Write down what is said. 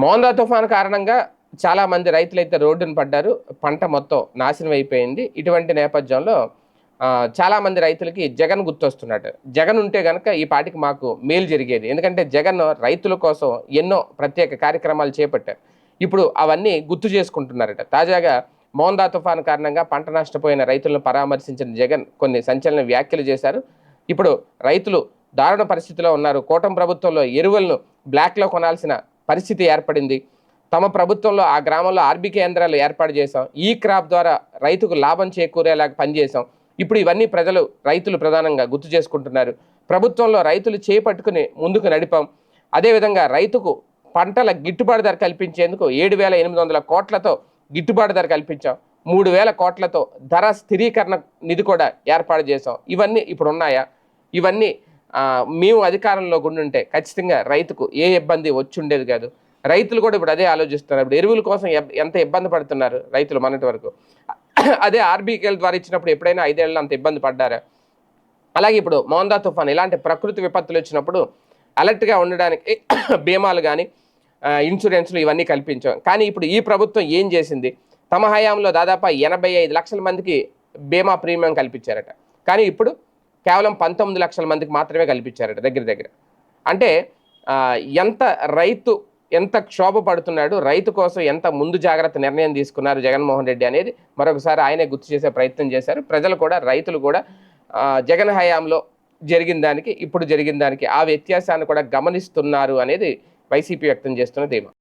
మోందా తుఫాన్ కారణంగా చాలామంది రైతులైతే రోడ్డును రోడ్డున పడ్డారు. పంట మొత్తం నాశనం అయిపోయింది. ఇటువంటి నేపథ్యంలో చాలామంది రైతులకి జగన్ గుర్తొస్తున్నాడు. జగన్ ఉంటే కనుక ఈ పాటికి మాకు మేలు జరిగేది. ఎందుకంటే జగన్ రైతుల కోసం ఎన్నో ప్రత్యేక కార్యక్రమాలు చేపట్టారు. ఇప్పుడు అవన్నీ గుర్తు చేసుకుంటున్నారట. తాజాగా మోందా తుఫాన్ కారణంగా పంట నష్టపోయిన రైతులను పరామర్శించిన జగన్ కొన్ని సంచలన వ్యాఖ్యలు చేశారు. ఇప్పుడు రైతులు దారుణ పరిస్థితిలో ఉన్నారు. కూటమి ప్రభుత్వంలో ఎరువులను బ్లాక్లో కొనాల్సిన పరిస్థితి ఏర్పడింది. తమ ప్రభుత్వంలో ఆ గ్రామంలో ఆర్బీ కేంద్రాలు ఏర్పాటు చేశాం. ఈ క్రాప్ ద్వారా రైతుకు లాభం చేకూరేలాగా పనిచేశాం. ఇప్పుడు ఇవన్నీ ప్రజలు రైతులు ప్రధానంగా గుర్తు చేసుకుంటున్నారు. ప్రభుత్వంలో రైతులు చేపట్టుకుని ముందుకు నడిపాం. అదేవిధంగా రైతుకు పంటల గిట్టుబాటు ధర కల్పించేందుకు ఏడు వేల ఎనిమిది వందల కోట్లతో గిట్టుబాటు ధర కల్పించాం. మూడు వేల కోట్లతో ధర స్థిరీకరణ నిధి కూడా ఏర్పాటు చేశాం. ఇవన్నీ ఇప్పుడు ఉన్నాయా? ఇవన్నీ మేము అధికారంలో ఉండుంటే ఖచ్చితంగా రైతుకు ఏ ఇబ్బంది వచ్చి ఉండేది కాదు. రైతులు కూడా ఇప్పుడు అదే ఆలోచిస్తున్నారు. ఇప్పుడు ఎరువుల కోసం ఎంత ఇబ్బంది పడుతున్నారు రైతులు మొన్నటి వరకు. అదే ఆర్బీకేల ద్వారా ఇచ్చినప్పుడు ఎప్పుడైనా ఐదేళ్ళు అంత ఇబ్బంది పడ్డారా? అలాగే ఇప్పుడు మోందా తుఫాన్ ఇలాంటి ప్రకృతి విపత్తులు వచ్చినప్పుడు అలర్ట్గా ఉండడానికి బీమాలు కానీ ఇన్సూరెన్స్లు ఇవన్నీ కల్పించాం. కానీ ఇప్పుడు ఈ ప్రభుత్వం ఏం చేసింది? తమ హయాంలో దాదాపు ఎనభై ఐదు లక్షల మందికి బీమా ప్రీమియం కల్పించారట. కానీ ఇప్పుడు కేవలం పంతొమ్మిది లక్షల మందికి మాత్రమే కల్పించారట దగ్గర దగ్గర. అంటే ఎంత రైతు ఎంత క్షోభ పడుతున్నాడు రైతు కోసం ఎంత ముందు జాగ్రత్త నిర్ణయం తీసుకున్నారు జగన్మోహన్ రెడ్డి అనేది మరొకసారి ఆయనే గుర్తు చేసే ప్రయత్నం చేశారు. ప్రజలు కూడా రైతులు కూడా జగన్ హయాంలో జరిగిన దానికి ఇప్పుడు జరిగిన దానికి ఆ వ్యత్యాసాన్ని కూడా గమనిస్తున్నారు అనేది వైసీపీ వ్యక్తం చేస్తున్న ధీమా.